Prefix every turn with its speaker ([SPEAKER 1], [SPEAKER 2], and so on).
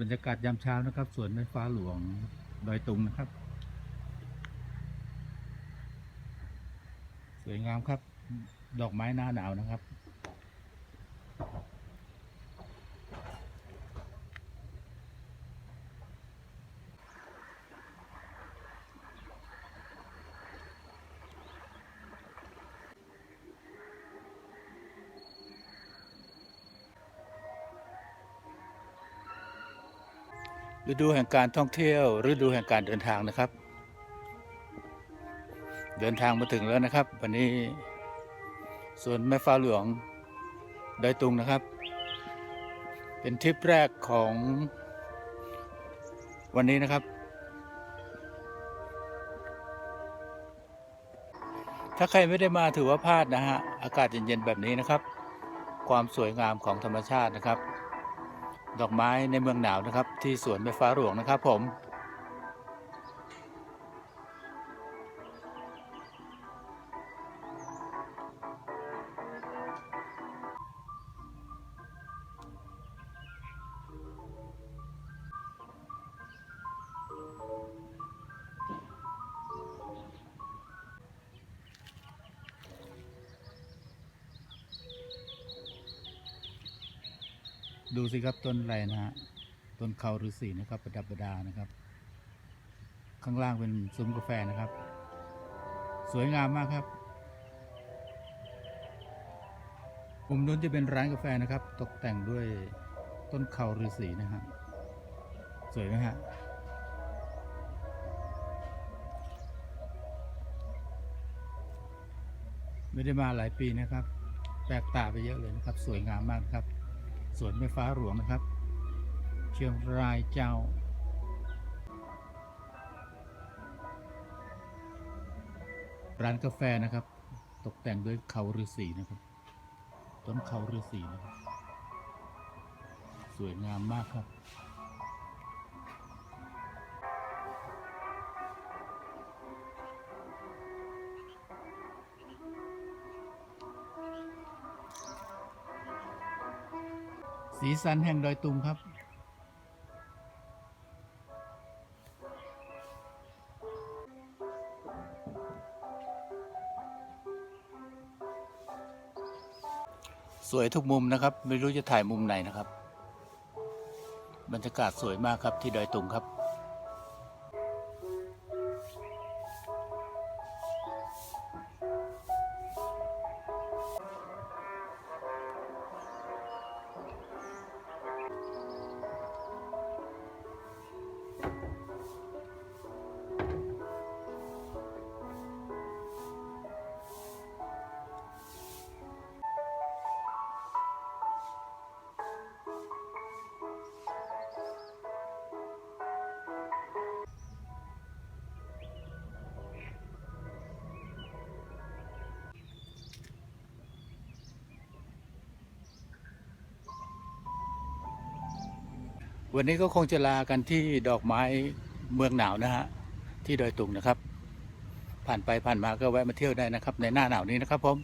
[SPEAKER 1] บรรยากาศยามเช้านะครับสวนไม้ฟ้าหลวงดอยตุงนะครับ สวยงามครับ ดอกไม้หน้าหนาวนะครับ ฤดูแห่งการท่องเที่ยว ฤดูแห่งการเดินทางนะครับ เดินทางมาถึงแล้วนะครับ วันนี้สวนแม่ฟ้าหลวงดอยตุงนะครับ เป็นทริปแรกของวันนี้นะครับ ถ้าใครไม่ได้มาถือว่าพลาดนะฮะ อากาศเย็นๆแบบนี้นะครับ ความสวยงามของธรรมชาตินะครับ ดอกไม้ในเมืองหนาวนะครับ ที่สวนแม่ฟ้าหลวงนะครับผม ดูสิครับต้นอะไรนะฮะต้นเขาฤาษีนะครับ ประดับประดานะครับ ข้างล่างเป็นซุ้มกาแฟนะครับ สวยงามมากครับมุมนู้นจะเป็นร้านกาแฟนะครับ ตกแต่งด้วยต้นเขาฤาษีนะฮะสวยไหมฮะไม่ได้มาหลายปีนะครับ แปลกตาไปเยอะเลยนะครับ สวยงามมากครับ สวนแม่ฟ้าหลวงนะครับ เชียงรายเจ้า ร้านกาแฟนะครับ ตกแต่งด้วยเขาฤาษีนะครับ ต้นเขาฤาษีนะครับ สวยงามมากครับ สีสันแห่งดอยตุงครับ สวยทุกมุมนะครับ ไม่รู้จะถ่ายมุมไหนนะครับ บรรยากาศสวยมากครับที่ดอยตุงครับ วันนี้ก็คงจะลากันที่ดอกไม้เมืองหนาวนะฮะที่ดอยตุงนะครับ ผ่านไปผ่านมาก็แวะมาเที่ยวได้นะครับ ในหน้าหนาวนี้นะครับผม